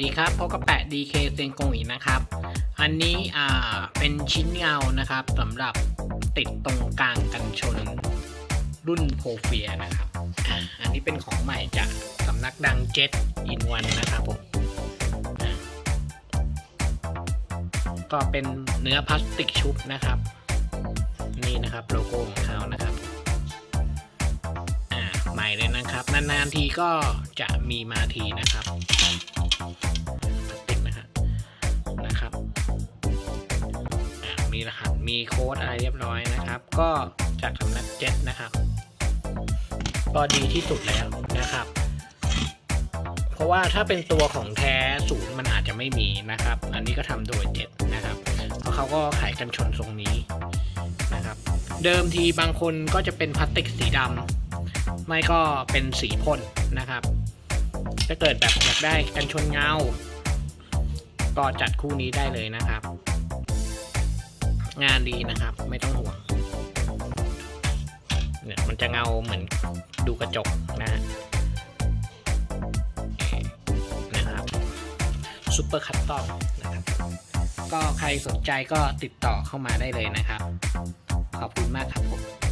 ดีครับพบกับแปะ DK เซนกงอีกนะครับ อันนี้อ่าเป็นชิ้นเงานะครับสำหรับติดตรงกลางกันชนรุ่นโพเฟียนะครับ อันนี้เป็นของใหม่จากสำนักดัง Jet in One นนะครับผมก็เป็นเนื้อพลาสติกชุบนะครับ นี่นะครับโลโก้ของเขานะครับใหม่เลยนะครับ นานๆทีก็จะมีมาทีนะครับ มีโค้ดอะไรเรียบร้อยนะครับ ก็จากสำนักเจ็ตนะครับ ก็ดีที่สุดแล้วนะครับ เพราะว่าถ้าเป็นตัวของแท้ศูนย์มันอาจจะไม่มีนะครับ อันนี้ก็ทำโดยเจ็ตนะครับเพราะเขาก็ขายกันชนทรงนี้นะครับ เดิมทีบางคนก็จะเป็นพลาสติกสีดำไม่ก็เป็นสีพ่นนะครับถ้าเกิดแบบอยากได้กันชนเงา ก็จัดคู่นี้ได้เลยนะครับ งานดีนะครับ ไม่ต้องห่วงเนี่ยมันจะเงาเหมือนดูกระจกนะนะครับซูเปอร์คัตตอมนะครับ ก็ใครสนใจก็ติดต่อเข้ามาได้เลยนะครับ ขอบคุณมากครับผม